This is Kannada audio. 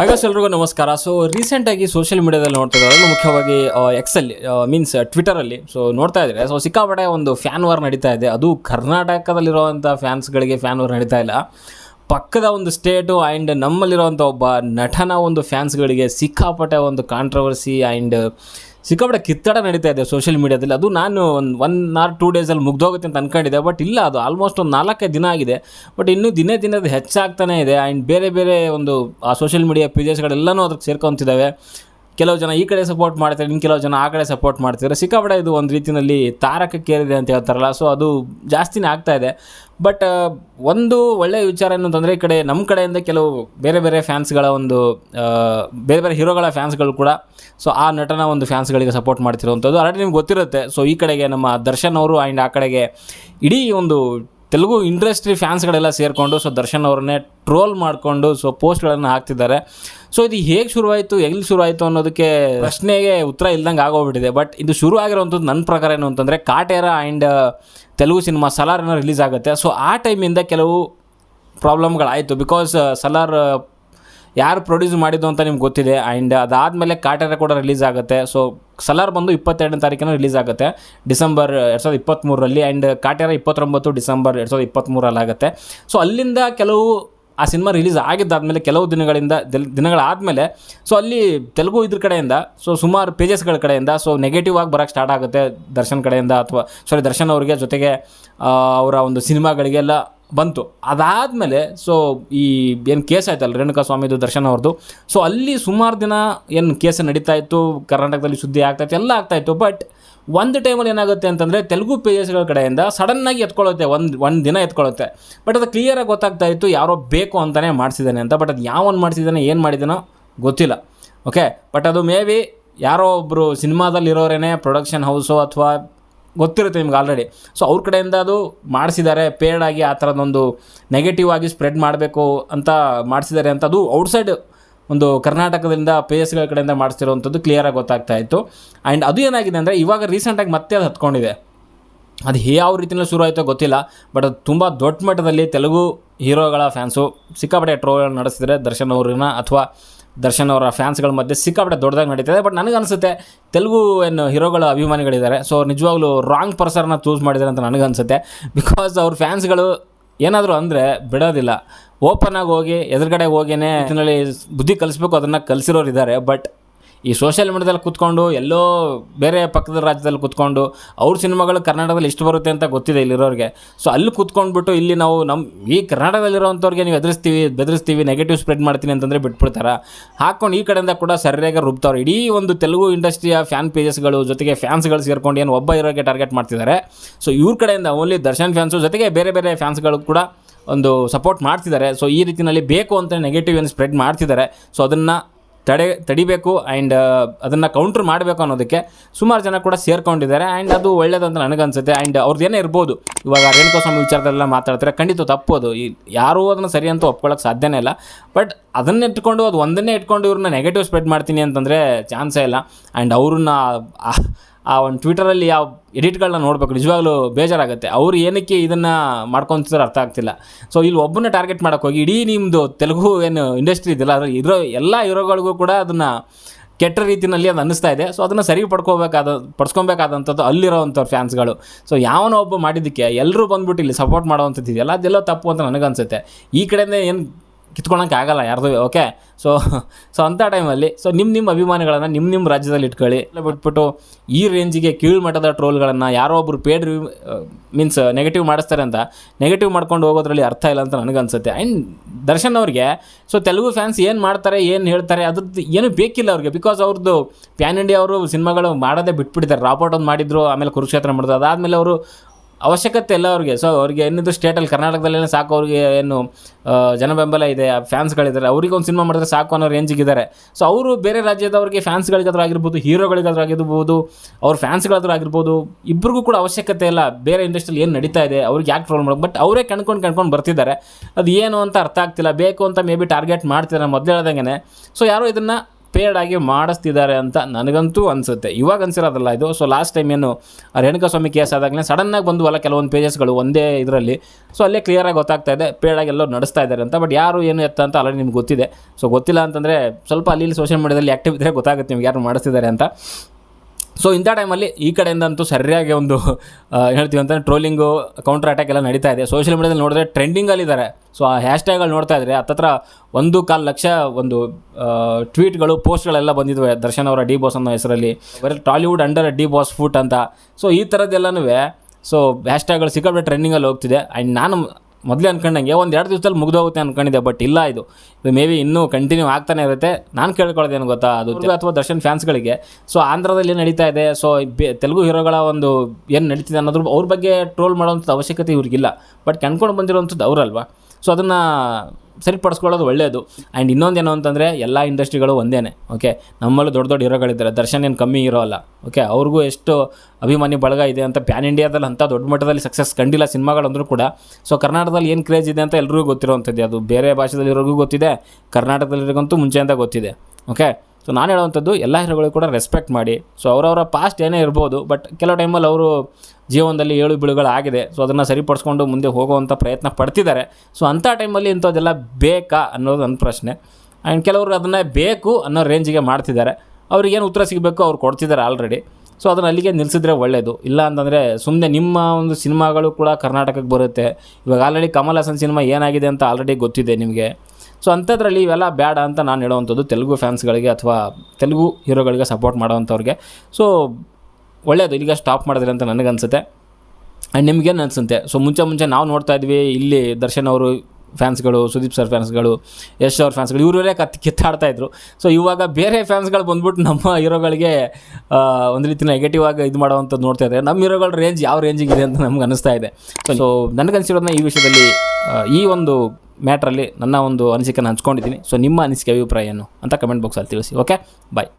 ಹಾಗಾದ್ರೆ ಎಲ್ರಿಗೂ ನಮಸ್ಕಾರ. ಸೊ ರೀಸೆಂಟಾಗಿ ಸೋಷಿಯಲ್ ಮೀಡಿಯಾದಲ್ಲಿ ನೋಡ್ತಾ ಇದ್ದಾರೆ. ಮುಖ್ಯವಾಗಿ ಎಕ್ಸಲ್ಲಿ ಮೀನ್ಸ್ ಟ್ವಿಟರಲ್ಲಿ ಸೊ ನೋಡ್ತಾ ಇದ್ದಾರೆ. ಸೊ ಸಿಕ್ಕಾಪಟ್ಟೆ ಒಂದು ಫ್ಯಾನ್ ವಾರ್ ನಡೀತಾ ಇದೆ. ಅದು ಕರ್ನಾಟಕದಲ್ಲಿರುವಂಥ ಫ್ಯಾನ್ಸ್ಗಳಿಗೆ ಫ್ಯಾನ್ ವಾರ್ ನಡೀತಾ ಇಲ್ಲ. ಪಕ್ಕದ ಒಂದು ಸ್ಟೇಟು ಆ್ಯಂಡ್ ನಮ್ಮಲ್ಲಿರುವಂಥ ಒಬ್ಬ ನಟನ ಒಂದು ಫ್ಯಾನ್ಸ್ಗಳಿಗೆ ಸಿಕ್ಕಾಪಟ್ಟೆ ಒಂದು ಕಾಂಟ್ರವರ್ಸಿ ಆ್ಯಂಡ್ ಸಿಕ್ಕಾಪಟ್ಟೆ ಕಿತ್ತಡ ನಡೀತಾ ಇದೆ ಸೋಷಿಯಲ್ ಮೀಡಿಯಾದಲ್ಲಿ ಅದು ನಾನು ಒಂದು ಒನ್ ಆರ್ ಟೂ ಡೇಸಲ್ಲಿ ಮುಗ್ದೋಗುತ್ತೆ ಅಂತ ಅನ್ಕೊಂಡಿದ್ದೆ. ಬಟ್ ಇಲ್ಲ, ಅದು ಆಲ್ಮೋಸ್ಟ್ ಒಂದು ನಾಲ್ಕೈದು ದಿನ ಆಗಿದೆ. ಬಟ್ ಇನ್ನೂ ದಿನೇ ದಿನದ ಹೆಚ್ಚಾಗ್ತಾನೆ ಇದೆ. ಆ್ಯಂಡ್ ಬೇರೆ ಬೇರೆ ಒಂದು, ಆ ಸೋಷಿಯಲ್ ಮೀಡಿಯಾ ಪೇಜಸ್ಗಳೆಲ್ಲನೂ ಅದಕ್ಕೆ ಸೇರ್ಕೊತಿದ್ದಾವೆ. ಕೆಲವು ಜನ ಈ ಕಡೆ ಸಪೋರ್ಟ್ ಮಾಡ್ತಾರೆ ಇನ್ನು ಕೆಲವು ಜನ ಆ ಕಡೆ ಸಪೋರ್ಟ್ ಮಾಡ್ತಿದ್ದಾರೆ. ಸಿಕ್ಕಾಪಡೆ ಇದು ಒಂದು ರೀತಿಯಲ್ಲಿ ತಾರಕಕ್ಕೇರಿದೆ ಅಂತ ಹೇಳ್ತಾರಲ್ಲ ಸೊ ಅದು ಜಾಸ್ತಿನೇ ಆಗ್ತಾ ಇದೆ. ಬಟ್ ಒಂದು ಒಳ್ಳೆಯ ವಿಚಾರ ಏನು ಅಂತಂದರೆ, ಈ ಕಡೆ ನಮ್ಮ ಕಡೆಯಿಂದ ಕೆಲವು ಬೇರೆ ಬೇರೆ ಫ್ಯಾನ್ಸ್ಗಳ ಒಂದು ಬೇರೆ ಬೇರೆ ಹೀರೋಗಳ ಫ್ಯಾನ್ಸ್ಗಳು ಕೂಡ ಸೊ ಆ ನಟನ ಒಂದು ಫ್ಯಾನ್ಸ್ಗಳಿಗೆ ಸಪೋರ್ಟ್ ಮಾಡ್ತಿರುವಂಥದ್ದು ಆಲ್ರೆಡಿ ನಿಮ್ಗೆ ಗೊತ್ತಿರುತ್ತೆ ಸೊ ಈ ಕಡೆಗೆ ನಮ್ಮ ದರ್ಶನ್ ಅವರು ಆ್ಯಂಡ್ ಆ ಕಡೆಗೆ ಇಡೀ ಒಂದು ತೆಲುಗು ಇಂಡಸ್ಟ್ರಿ ಫ್ಯಾನ್ಸ್ಗಳೆಲ್ಲ ಸೇರಿಕೊಂಡು ಸೊ ದರ್ಶನ್ ಅವ್ರನ್ನೇ ಟ್ರೋಲ್ ಮಾಡಿಕೊಂಡು ಸೊ ಪೋಸ್ಟ್ಗಳನ್ನು ಹಾಕ್ತಿದ್ದಾರೆ. ಸೊ ಇದು ಹೇಗೆ ಶುರುವಾಯಿತು, ಎಲ್ಲಿ ಶುರುವಾಯಿತು ಅನ್ನೋದಕ್ಕೆ ಪ್ರಶ್ನೆಗೆ ಉತ್ತರ ಇಲ್ದಂಗೆ ಆಗೋಗ್ಬಿಟ್ಟಿದೆ. ಬಟ್ ಇದು ಶುರು ಆಗಿರೋವಂಥದ್ದು ನನ್ನ ಪ್ರಕಾರ ಏನು ಅಂತಂದರೆ, ಕಾಟೇರ ಆ್ಯಂಡ್ ತೆಲುಗು ಸಿನಿಮಾ ಸಲಾರ್ ಏನೋ ರಿಲೀಸ್ ಆಗುತ್ತೆ. ಸೊ ಆ ಟೈಮಿಂದ ಕೆಲವು ಪ್ರಾಬ್ಲಮ್ಗಳಾಯಿತು. ಬಿಕಾಸ್ ಸಲಾರ್ ಯಾರು ಪ್ರೊಡ್ಯೂಸ್ ಮಾಡಿದ್ದು ಅಂತ ನಿಮ್ಗೆ ಗೊತ್ತಿದೆ ಆ್ಯಂಡ್ ಅದಾದಮೇಲೆ ಕಾಟೇರ ಕೂಡ ರಿಲೀಸ್ ಆಗುತ್ತೆ. ಸೊ ಸಲಾರ್ ಬಂದು ಇಪ್ಪತ್ತೆರಡನೇ ತಾರೀಕಿನ ರಿಲೀಸ್ ಆಗುತ್ತೆ. ಡಿಸೆಂಬರ್ ಎರಡು ಸಾವಿರದ ಇಪ್ಪತ್ತ್ಮೂರರಲ್ಲಿ ಆ್ಯಂಡ್ ಕಾಟ್ಯಾರ ಇಪ್ಪತ್ತೊಂಬತ್ತು ಡಿಸೆಂಬರ್ ಎರಡು ಸಾವಿರದ ಇಪ್ಪತ್ತ್ಮೂರಲ್ಲಿ ಆಗುತ್ತೆ ಸೊ ಅಲ್ಲಿಂದ ಕೆಲವು ಆ ಸಿನಿಮಾ ರಿಲೀಸ್ ಆಗಿದ್ದಾದಮೇಲೆ ಕೆಲವು ದಿನಗಳಿಂದ ದಿನಗಳಾದಮೇಲೆ ಸೊ ಅಲ್ಲಿ ತೆಲುಗು ಇದ್ರ ಕಡೆಯಿಂದ ಸೊ ಸುಮಾರು ಪೇಜಸ್ಗಳ ಕಡೆಯಿಂದ ಸೊ ನೆಗೆಟಿವ್ ಆಗಿ ಬರೋಕ್ಕೆ ಸ್ಟಾರ್ಟ್ ಆಗುತ್ತೆ ದರ್ಶನ್ ಕಡೆಯಿಂದ ಅಥವಾ ಸಾರಿ ದರ್ಶನ್ ಅವರಿಗೆ ಜೊತೆಗೆ ಅವರ ಒಂದು ಸಿನಿಮಾಗಳಿಗೆಲ್ಲ ಬಂತು. ಅದಾದಮೇಲೆ ಸೊ ಈ ಏನು ಕೇಸ್ ಆಯ್ತಲ್ಲ, ರೇಣುಕಾ ಸ್ವಾಮಿದು ದರ್ಶನ್ ಅವ್ರದ್ದು ಸೊ ಅಲ್ಲಿ ಸುಮಾರು ದಿನ ಏನು ಕೇಸ್ ನಡೀತಾ ಇತ್ತು, ಕರ್ನಾಟಕದಲ್ಲಿ ಸುದ್ದಿ ಆಗ್ತಾ ಇತ್ತು, ಎಲ್ಲ ಆಗ್ತಾ ಇತ್ತು ಬಟ್ ಒಂದು ಟೈಮಲ್ಲಿ ಏನಾಗುತ್ತೆ ಅಂತಂದರೆ, ತೆಲುಗು ಪೇಜಸ್ಗಳ ಕಡೆಯಿಂದ ಸಡನ್ನಾಗಿ ಎತ್ಕೊಳ್ಳುತ್ತೆ, ಒಂದು ಒಂದು ದಿನ ಎತ್ಕೊಳ್ಳುತ್ತೆ. ಬಟ್ ಅದು ಕ್ಲಿಯರಾಗಿ ಗೊತ್ತಾಗ್ತಾ ಇತ್ತು, ಯಾರೋ ಬೇಕು ಅಂತಲೇ ಮಾಡಿಸಿದ್ದಾನೆ ಅಂತ ಬಟ್ ಅದು ಯಾವನು ಮಾಡಿಸಿದ್ದಾನೆ, ಏನು ಮಾಡಿದ್ದಾನೋ ಗೊತ್ತಿಲ್ಲ. ಓಕೆ ಬಟ್ ಅದು ಮೇ ಬಿ ಯಾರೋ ಒಬ್ಬರು ಸಿನಿಮಾದಲ್ಲಿರೋರೇನೆ ಪ್ರೊಡಕ್ಷನ್ ಹೌಸು ಅಥವಾ ಗೊತ್ತಿರುತ್ತೆ ನಿಮ್ಗೆ ಆಲ್ರೆಡಿ ಸೊ ಅವ್ರ ಕಡೆಯಿಂದ ಅದು ಮಾಡಿಸಿದ್ದಾರೆ ಪೇರ್ಡ್ ಆಗಿ ಆ ಥರದೊಂದು ನೆಗೆಟಿವ್ ಆಗಿ ಸ್ಪ್ರೆಡ್ ಮಾಡಬೇಕು ಅಂತ ಮಾಡಿಸಿದ್ದಾರೆ ಅಂತ ಅದು ಔಟ್ಸೈಡ್ ಒಂದು ಕರ್ನಾಟಕದಿಂದ ಪಿ ಎಸ್ಗಳ ಕಡೆಯಿಂದ ಮಾಡಿಸ್ತಿರೋವಂಥದ್ದು ಕ್ಲಿಯರಾಗಿ ಗೊತ್ತಾಗ್ತಾ ಇತ್ತು. ಆ್ಯಂಡ್ ಅದು ಏನಾಗಿದೆ ಅಂದರೆ, ಇವಾಗ ರೀಸೆಂಟಾಗಿ ಮತ್ತೆ ಅದು ಹತ್ಕೊಂಡಿದೆ. ಅದು ಯಾವ ರೀತಿಯಲ್ಲಿ ಶುರು ಆಯಿತೋ ಗೊತ್ತಿಲ್ಲ ಬಟ್ ಅದು ತುಂಬ ದೊಡ್ಡ ಮಟ್ಟದಲ್ಲಿ ತೆಲುಗು ಹೀರೋಗಳ ಫ್ಯಾನ್ಸು ಸಿಕ್ಕಾಪಟ್ಟೆ ಟ್ರೋಲ್ ನಡೆಸಿದರೆ ದರ್ಶನ್ ಅವ್ರನ್ನ ಅಥವಾ ದರ್ಶನ್ ಅವರ ಫ್ಯಾನ್ಸ್ಗಳ ಮಧ್ಯೆ ಸಿಕ್ಕಾಪಟ್ಟೆ ದೊಡ್ಡದಾಗಿ ನಡೀತದೆ ಬಟ್ ನನಗನ್ಸುತ್ತೆ ತೆಲುಗು ಏನು ಹೀರೋಗಳ ಅಭಿಮಾನಿಗಳಿದ್ದಾರೆ. ಸೊ ನಿಜವಾಗ್ಲೂ ರಾಂಗ್ ಪರ್ಸನ್ನ ಚೂಸ್ ಮಾಡಿದ್ದಾರೆ ಅಂತ ನನಗನ್ಸುತ್ತೆ ಬಿಕಾಸ್ ಅವ್ರ ಫ್ಯಾನ್ಸ್ಗಳು ಏನಾದರೂ ಅಂದರೆ ಬಿಡೋದಿಲ್ಲ. ಓಪನ್ ಆಗಿ ಹೋಗಿ ಎದುರುಗಡೆ ಹೋಗಿನೇ ಇದರಲ್ಲಿ ಬುದ್ಧಿ ಕಲಿಸ್ಬೇಕು ಅದನ್ನು ಕಲಿಸಿರೋರು ಇದ್ದಾರೆ ಬಟ್ ಈ ಸೋಷಿಯಲ್ ಮೀಡಿಯಾದಲ್ಲಿ ಕೂತ್ಕೊಂಡು, ಎಲ್ಲೋ ಬೇರೆ ಪಕ್ಕದ ರಾಜ್ಯದಲ್ಲಿ ಕೂತ್ಕೊಂಡು, ಅವ್ರ ಸಿನಿಮಾಗಳು ಕರ್ನಾಟಕದಲ್ಲಿ ಎಷ್ಟು ಬರುತ್ತೆ ಅಂತ ಗೊತ್ತಿದೆ ಇಲ್ಲಿರೋರಿಗೆ. ಸೊ ಅಲ್ಲಿ ಕೂತ್ಕೊಂಡ್ಬಿಟ್ಟು ಇಲ್ಲಿ ನಾವು ನಮ್ಮ ಈ ಕರ್ನಾಟಕದಲ್ಲಿರೋವಂಥವ್ರಿಗೆ ನೀವು ಎದುರಿಸ್ತೀವಿ, ಬೆದರಿಸ್ತೀವಿ ನೆಗೆಟಿವ್ ಸ್ಪ್ರೆಡ್ ಮಾಡ್ತೀನಿ ಅಂತಂದರೆ ಬಿಟ್ಬಿಡ್ತಾರೆ. ಹಾಕ್ಕೊಂಡು ಈ ಕಡೆಯಿಂದ ಕೂಡ ಸರಿಯಾಗಿ ರುಬ್ತವ್ರು. ಇಡೀ ಒಂದು ತೆಲುಗು ಇಂಡಸ್ಟ್ರಿಯ ಫ್ಯಾನ್ ಪೇಜಸ್ಗಳು ಜೊತೆಗೆ ಫ್ಯಾನ್ಸ್ಗಳು ಸೇರ್ಕೊಂಡು ಏನು ಒಬ್ಬ ಇರೋರಿಗೆ ಟಾರ್ಗೆಟ್ ಮಾಡ್ತಿದ್ದಾರೆ. ಸೊ ಇವ್ರ ಕಡೆಯಿಂದ ಓನ್ಲಿ ದರ್ಶನ್ ಫ್ಯಾನ್ಸು ಜೊತೆಗೆ ಬೇರೆ ಬೇರೆ ಫ್ಯಾನ್ಸ್ಗಳು ಕೂಡ ಒಂದು ಸಪೋರ್ಟ್ ಮಾಡ್ತಿದ್ದಾರೆ. ಸೊ ಈ ರೀತಿಯಲ್ಲಿ ಬೇಕು ಅಂತ ನೆಗೆಟಿವ್ ಏನು ಸ್ಪ್ರೆಡ್ ಮಾಡ್ತಿದ್ದಾರೆ. ಸೊ ಅದನ್ನು ತಡೆ ತಡಿಬೇಕು ಆ್ಯಂಡ್ ಅದನ್ನು ಕೌಂಟ್ರ್ ಮಾಡಬೇಕು ಅನ್ನೋದಕ್ಕೆ ಸುಮಾರು ಜನ ಕೂಡ ಸೇರ್ಕೊಂಡಿದ್ದಾರೆ ಆ್ಯಂಡ್ ಅದು ಒಳ್ಳೇದು ಅಂತ ನನಗನ್ಸುತ್ತೆ ಆ್ಯಂಡ್ ಅವ್ರದ್ದು ಏನೇ ಇರ್ಬೋದು. ಇವಾಗ ರೇಣುಕಾಸ್ವಾಮಿ ವಿಚಾರದಲ್ಲೆಲ್ಲ ಮಾತಾಡ್ತಾರೆ, ಖಂಡಿತ ತಪ್ಪೋದು ಈ- ಯಾರೂ ಅದನ್ನು ಸರಿ ಅಂತ ಒಪ್ಕೊಳ್ಳೋಕೆ ಸಾಧ್ಯನೇ ಇಲ್ಲ. ಬಟ್ ಅದನ್ನ ಇಟ್ಕೊಂಡು ಅದು ಒಂದನ್ನೇ ಇಟ್ಕೊಂಡು ಇವ್ರನ್ನ ನೆಗೆಟಿವ್ ಸ್ಪ್ರೆಡ್ ಮಾಡ್ತೀನಿ ಅಂತಂದರೆ ಚಾನ್ಸೇ ಇಲ್ಲ. ಆ್ಯಂಡ್ ಅವ್ರನ್ನ ಆ- ಒಂದು ಟ್ವಿಟರಲ್ಲಿ ಯಾವ ಎಡಿಟ್ಗಳನ್ನ ನೋಡಬೇಕು, ನಿಜವಾಗ್ಲೂ ಬೇಜಾರಾಗುತ್ತೆ. ಅವ್ರು ಏನಕ್ಕೆ ಇದನ್ನು ಮಾಡ್ಕೊತಿದ್ರೆ ಅರ್ಥ ಆಗ್ತಿಲ್ಲ. ಸೊ ಇಲ್ಲಿ ಒಬ್ಬನ ಟಾರ್ಗೆಟ್ ಮಾಡೋಕೆ ಹೋಗಿ, ಇಡೀ ನಿಮ್ಮದು ತೆಲುಗು ಏನು ಇಂಡಸ್ಟ್ರಿ ಇದೆಯಲ್ಲ ಅದರ ಇರೋ ಎಲ್ಲ ಹೀರೋಗಳಿಗೂ ಕೂಡ ಅದನ್ನು ಕೆಟ್ಟ ರೀತಿಯಲ್ಲಿ ಅದು ಅನ್ನಿಸ್ತಾ ಇದೆ. ಸೊ ಅದನ್ನು ಸರಿ ಪಡ್ಕೋಬೇಕಾದ, ಪಡ್ಸ್ಕೊಬೇಕಾದಂಥದ್ದು ಅಲ್ಲಿರೋವಂಥವ್ರು ಫ್ಯಾನ್ಸ್ಗಳು ಸೊ ಯಾವನೋ ಒಬ್ಬ ಮಾಡಿದ್ದಕ್ಕೆ ಎಲ್ಲರೂ ಬಂದ್ಬಿಟ್ಟು ಇಲ್ಲಿ ಸಪೋರ್ಟ್ ಮಾಡೋವಂಥದ್ದು ಇದೆಯಲ್ಲ ಅದೆಲ್ಲೋ ತಪ್ಪು ಅಂತ ನನಗನ್ಸುತ್ತೆ. ಈ ಕಡೆಯಿಂದ ಏನು ಆಗಲ್ಲ ಯಾರ್ದು ಓಕೆ ಸೊ ಸೊ ಅಂಥ ಟೈಮಲ್ಲಿ ಸೊ ನಿಮ್ಮ ನಿಮ್ಮ ಅಭಿಮಾನಿಗಳನ್ನು ನಿಮ್ಮ ನಿಮ್ಮ ರಾಜ್ಯದಲ್ಲಿ ಇಟ್ಕೊಳ್ಳಿ. ಇಲ್ಲ ಬಿಟ್ಬಿಟ್ಟು ಈ ರೇಂಜಿಗೆ ಕೀಳ್ಮಟ್ಟದ ಟ್ರೋಲ್ಗಳನ್ನು ಯಾರೋ ಒಬ್ಬರು ಪೇಡ್ ಮೀನ್ಸ್ ನೆಗೆಟಿವ್ ಮಾಡಿಸ್ತಾರೆ ಅಂತ ನೆಗೆಟಿವ್ ಮಾಡ್ಕೊಂಡು ಹೋಗೋದ್ರಲ್ಲಿ ಅರ್ಥ ಇಲ್ಲ ಅಂತ ನನಗನ್ಸುತ್ತೆ ಆ್ಯಂಡ್ ದರ್ಶನ್ ಅವ್ರಿಗೆ ಸೊ ತೆಲುಗು ಫ್ಯಾನ್ಸ್ ಏನು ಮಾಡ್ತಾರೆ, ಏನು ಹೇಳ್ತಾರೆ, ಅದ್ರದ್ದು ಏನು ಬೇಕಿಲ್ಲ ಅವ್ರಿಗೆ ಬಿಕಾಸ್ ಅವ್ರದ್ದು ಪ್ಯಾನ್ ಇಂಡಿಯಾ ಅವರು ಸಿನಿಮಾಗಳು ಮಾಡೋದೇ ಬಿಟ್ಬಿಟ್ಟಿದ್ದಾರೆ. ರಾಪೋರ್ಟ್ ಒಂದು ಮಾಡಿದ್ರು, ಆಮೇಲೆ ಕುರುಕ್ಷೇತ್ರ ಮಾಡಿದ್ರು ಅದಾದಮೇಲೆ ಅವರು ಅವಶ್ಯಕತೆ ಇಲ್ಲ ಅವ್ರಿಗೆ. ಸೊ ಅವ್ರಿಗೆ ಏನಿದ್ರು ಸ್ಟೇಟಲ್ಲಿ ಕರ್ನಾಟಕದಲ್ಲೇ ಸಾಕು, ಅವ್ರಿಗೆ ಏನು ಜನ ಬೆಂಬಲ ಇದೆ ಫ್ಯಾನ್ಸ್ಗಳಿದ್ದಾರೆ ಅವ್ರಿಗೆ ಒಂದು ಸಿನಿಮಾ ಮಾಡಿದ್ರೆ ಸಾಕು ಅನ್ನೋ ರೇಂಜಿಗಿದ್ದಾರೆ ಸೊ ಅವರು ಬೇರೆ ರಾಜ್ಯದವ್ರಿಗೆ ಫ್ಯಾನ್ಸ್ಗಳಿಗಾದ್ರೂ ಆಗಿರ್ಬೋದು ಹೀರೋಗಳಿಗಾದ್ರೂ ಆಗಿರ್ಬೋದು, ಅವ್ರ ಫ್ಯಾನ್ಸ್ಗಳಾದ್ರೂ ಆಗಿರ್ಬೋದು ಇಬ್ಬರಿಗೂ ಕೂಡ ಅವಶ್ಯಕತೆ ಇಲ್ಲ. ಬೇರೆ ಇಂಡಸ್ಟ್ರಿಯಲ್ಲಿ ಏನು ನಡೀತಾ ಇದೆ, ಅವ್ರಿಗೆ ಯಾಕೆ ಟ್ರೋಲ್ ಮಾಡೋದು ಬಟ್ ಅವರೇ ಕಣ್ಕೊಂಡು ಕಣ್ಕೊಂಡು ಬರ್ತಿದ್ದಾರೆ. ಅದು ಏನು ಅಂತ ಅರ್ಥ ಆಗ್ತಿಲ್ಲ. ಬೇಕು ಅಂತ ಮೇ ಬಿ ಟಾರ್ಗೆಟ್ ಮಾಡ್ತಿದ್ದಾರೆ ಮೊದಲು ಹೇಳ್ದಂಗೆ ಸೊ ಯಾರೋ ಇದನ್ನು ಪೇಡ್ ಆಗಿ ಮಾಡಿಸ್ತಿದ್ದಾರೆ ಅಂತ ನನಗಂತೂ ಅನಿಸುತ್ತೆ. ಇವಾಗ ಅನ್ಸಿರೋದಲ್ಲ ಇದು. ಸೊ ಲಾಸ್ಟ್ ಟೈಮ್ ಏನು, ರೇಣುಕಾಸ್ವಾಮಿ ಕೇಸ್ ಆದಾಗಲೇ ಸಡನ್ನಾಗಿ ಬಂದು ಅಲ್ಲ ಕೆಲವೊಂದು ಪೇಜಸ್ಗಳು ಒಂದೇ ಇದರಲ್ಲಿ. ಸೊ ಅಲ್ಲೇ ಕ್ಲಿಯರಾಗಿ ಗೊತ್ತಾಗ್ತಾ ಇದೆ ಪೇಡಾಗಿ ಎಲ್ಲೋ ನಡೆಸ್ತಾ ಇದ್ದಾರೆ ಅಂತ. ಬಟ್ ಯಾರು ಏನು ಎತ್ತ ಅಂತ ಆಲ್ರೆಡಿ ನಿಮ್ಗೆ ಗೊತ್ತಿದೆ. ಸೊ ಗೊತ್ತಿಲ್ಲ ಅಂತಂದರೆ ಸ್ವಲ್ಪ ಅಲ್ಲಿ ಸೋಷಿಯಲ್ ಮೀಡಿಯಾದಲ್ಲಿ ಆ್ಯಕ್ಟಿವ್ ಇದ್ದರೆ ಗೊತ್ತಾಗುತ್ತೆ ನಿಮ್ಗೆ ಯಾರು ಮಾಡಿಸ್ತಿದ್ದಾರೆ ಅಂತ. ಸೊ ಇಂಥ ಟೈಮಲ್ಲಿ ಈ ಕಡೆಯಿಂದ ಅಂತೂ ಸರಿಯಾಗಿ ಒಂದು ಹೇಳ್ತೀವಿ ಅಂತ ಟ್ರೋಲಿಂಗು ಕೌಂಟರ್ ಅಟ್ಯಾಕ್ ಎಲ್ಲ ನಡೀತಾ ಇದೆ. ಸೋಷಿಯಲ್ ಮೀಡಿಯಾದಲ್ಲಿ ನೋಡಿದ್ರೆ ಟ್ರೆಂಡಿಂಗಲ್ಲಿದ್ದಾರೆ ಸೊ ಆ ಹ್ಯಾಶ್ ಟ್ಯಾಗ್ಗಳು ನೋಡ್ತಾ ಇದ್ರೆ ಹತ್ತತ್ರ ಒಂದು ಕಾಲು ಲಕ್ಷ ಒಂದು ಟ್ವೀಟ್ಗಳು ಪೋಸ್ಟ್ಗಳೆಲ್ಲ ಬಂದಿದ್ವು. ದರ್ಶನ್ ಅವರ ಡಿ ಬಾಸ್ ಅನ್ನೋ ಹೆಸರಲ್ಲಿ. ಬರೀ Tollywood under D boss foot ಅಂತ. ಸೊ ಈ ಥರದ್ದೆಲ್ಲನೂ ಸೊ ಹ್ಯಾಶ್ಟ್ಯಾಗ್ಗಳು ಸಿಕ್ಕಾಪಟ್ಟೆ ಟ್ರೆಂಡಿಂಗಲ್ಲಿ ಹೋಗ್ತಿದೆ. ಆ್ಯಂಡ್ ನಾನು ಮೊದಲೇ ಅನ್ಕೊಂಡಂಗೆ ಒಂದು ಎರಡು ದಿವಸದಲ್ಲಿ ಮುಗ್ದೋಗುತ್ತೆ ಅನ್ಕೊಂಡಿದ್ದೆ ಬಟ್ ಇಲ್ಲ ಇದು. ಇದು ಮೇ ಬಿ ಇನ್ನೂ ಕಂಟಿನ್ಯೂ ಆಗ್ತಾನೆ ಇರುತ್ತೆ. ನಾನು ಕೇಳ್ಕೊಳ್ಳೋದೇನು ಗೊತ್ತಾ ಅದು? ಅಥವಾ ದರ್ಶನ್ ಫ್ಯಾನ್ಸ್ಗಳಿಗೆ. ಸೊ ಆಂಧ್ರದಲ್ಲಿ ಏನು ನಡೀತಾ ಇದೆ. ಸೊ ತೆಲುಗು ಹೀರೋಗಳ ಒಂದು ಏನು ನಡೀತಿದೆ ಅನ್ನೋದ್ರ ಅವ್ರ ಬಗ್ಗೆ ಟ್ರೋಲ್ ಮಾಡೋವಂಥದ್ದು ಅವಶ್ಯಕತೆ ಇವ್ರಿಗಿಲ್ಲ. ಬಟ್ ಕಣ್ಕೊಂಡು ಬಂದಿರೋವಂಥದ್ದು ಅವರಲ್ವಾ? ಸೊ ಅದನ್ನು ಸರಿಪಡಿಸ್ಕೊಳ್ಳೋದು ಒಳ್ಳೆಯದು ಆ್ಯಂಡ್ ಇನ್ನೊಂದೇನು ಅಂತಂದರೆ, ಎಲ್ಲ ಇಂಡಸ್ಟ್ರಿಗಳು ಒಂದೇ ಓಕೆ ನಮ್ಮಲ್ಲೂ ದೊಡ್ಡ ದೊಡ್ಡ ಹೀರೋಗಳಿದ್ದಾರೆ. ದರ್ಶನ್ ಏನು ಕಮ್ಮಿ ಇರೋಲ್ಲ ಓಕೆ ಅವ್ರಿಗೂ ಎಷ್ಟು ಅಭಿಮಾನಿ ಬಳಗ ಇದೆ ಅಂತ ಪ್ಯಾನ್ ಇಂಡಿಯಾದಲ್ಲಿ ಅಂಥ ದೊಡ್ಡ ಮಟ್ಟದಲ್ಲಿ ಸಕ್ಸಸ್ ಕಂಡಿಲ್ಲ ಸಿನಿಮಾಗಳಂದ್ರೂ ಕೂಡ. ಸೊ ಕರ್ನಾಟಕದಲ್ಲಿ ಏನು ಕ್ರೇಜ್ ಇದೆ ಅಂತ ಎಲ್ರಿಗೂ ಗೊತ್ತಿರೋವಂಥದ್ದು ಅದು ಬೇರೆ ಭಾಷೆದಲ್ಲಿರೋರಿಗೂ ಗೊತ್ತಿದೆ ಕರ್ನಾಟಕದಲ್ಲಿರೋಗಂತೂ ಮುಂಚೆಯಿಂದ ಗೊತ್ತಿದೆ ಓಕೆ ಸೊ ನಾನು ಹೇಳುವಂಥದ್ದು ಎಲ್ಲ ಹೀರೋಗಳಿಗೆ ಕೂಡ ರೆಸ್ಪೆಕ್ಟ್ ಮಾಡಿ. ಸೊ ಅವರವರ ಪಾಸ್ಟ್ ಏನೇ ಇರ್ಬೋದು ಬಟ್ ಕೆಲವು ಟೈಮಲ್ಲಿ ಅವರು ಜೀವನದಲ್ಲಿ ಏಳು ಬೀಳುಗಳಾಗಿದೆ ಸೊ ಅದನ್ನು ಸರಿಪಡಿಸ್ಕೊಂಡು ಮುಂದೆ ಹೋಗುವಂಥ ಪ್ರಯತ್ನ ಪಡ್ತಿದ್ದಾರೆ. ಸೊ ಅಂಥ ಟೈಮಲ್ಲಿ ಇಂಥದ್ದೆಲ್ಲ ಬೇಕಾ ಅನ್ನೋದು ನನ್ನ ಪ್ರಶ್ನೆ. ಆ್ಯಂಡ್ ಕೆಲವರು ಅದನ್ನು ಬೇಕು ಅನ್ನೋ ರೇಂಜಿಗೆ ಮಾಡ್ತಿದ್ದಾರೆ. ಅವ್ರಿಗೇನು ಉತ್ತರ ಸಿಗಬೇಕು ಅವ್ರು ಕೊಡ್ತಿದ್ದಾರೆ ಆಲ್ರೆಡಿ ಸೊ ಅದನ್ನು ಅಲ್ಲಿಗೆ ನಿಲ್ಲಿಸಿದ್ರೆ ಒಳ್ಳೆಯದು ಇಲ್ಲ ಅಂತಂದರೆ ಸುಮ್ಮನೆ ನಿಮ್ಮ ಒಂದು ಸಿನಿಮಾಗಳು ಕೂಡ ಕರ್ನಾಟಕಕ್ಕೆ ಬರುತ್ತೆ. ಇವಾಗ ಆಲ್ರೆಡಿ ಕಮಲ್ ಹಾಸನ್ ಸಿನಿಮಾ ಏನಾಗಿದೆ ಅಂತ ಆಲ್ರೆಡಿ ಗೊತ್ತಿದೆ ನಿಮಗೆ. ಸೊ ಅಂಥದ್ರಲ್ಲಿ ಇವೆಲ್ಲ ಬೇಡ ಅಂತ ನಾನು ಹೇಳುವಂಥದ್ದು ತೆಲುಗು ಫ್ಯಾನ್ಸ್ಗಳಿಗೆ ಅಥವಾ ತೆಲುಗು ಹೀರೋಗಳಿಗೆ ಸಪೋರ್ಟ್ ಮಾಡೋವಂಥವ್ರಿಗೆ. ಸೊ ಒಳ್ಳೆಯದು ಇಲ್ಲಿಗೆ ಸ್ಟಾಪ್ ಮಾಡಿದ್ರೆ ಅಂತ ನನಗನ್ಸುತ್ತೆ. ಆ್ಯಂಡ್ ನಿಮಗೇನು ಅನಿಸುತ್ತೆ? ಸೊ ಮುಂಚೆ ಮುಂಚೆ ನಾವು ನೋಡ್ತಾ ಇದ್ವಿ, ಇಲ್ಲಿ ದರ್ಶನ್ ಅವರು ಫ್ಯಾನ್ಸ್ಗಳು, ಸುದೀಪ್ ಸರ್ ಫ್ಯಾನ್ಸ್ಗಳು, ಯಶ್ ಅವ್ರ ಫ್ಯಾನ್ಸ್ಗಳು ಇವರೇ ಕತ್, ಕಿತ್ತಾಡ್ತಾ ಇದ್ರು. ಸೊ ಇವಾಗ ಬೇರೆ ಫ್ಯಾನ್ಸ್ಗಳು ಬಂದ್ಬಿಟ್ಟು ನಮ್ಮ ಹೀರೋಗಳಿಗೆ ಒಂದು ರೀತಿ ನೆಗೆಟಿವ್ ಆಗಿ ಇದು ಮಾಡೋವಂಥದ್ದು ನೋಡ್ತಾ ಇದ್ದಾರೆ. ನಮ್ಮ ಹೀರೋಗಳ ರೇಂಜ್ ಯಾವ ರೇಂಜಿಗೆ ಇದೆ ಅಂತ ನಮ್ಗೆ ಅನಿಸ್ತಾ ಇದೆ. ಸೊ ನನಗನ್ಸಿರೋದನ್ನ ಈ ವಿಷಯದಲ್ಲಿ ಈ ಒಂದು ಮ್ಯಾಟ್ರಲ್ಲಿ ನನ್ನ ಒಂದು ಅನಿಸಿಕೆನ ಹಂಚ್ಕೊಂಡಿದ್ದೀನಿ. ಸೊ ನಿಮ್ಮ ಅನಿಸಿಕೆ, ಅಭಿಪ್ರಾಯ ಏನು ಅಂತ ಕಮೆಂಟ್ ಬಾಕ್ಸಲ್ಲಿ ತಿಳಿಸಿ. Okay bye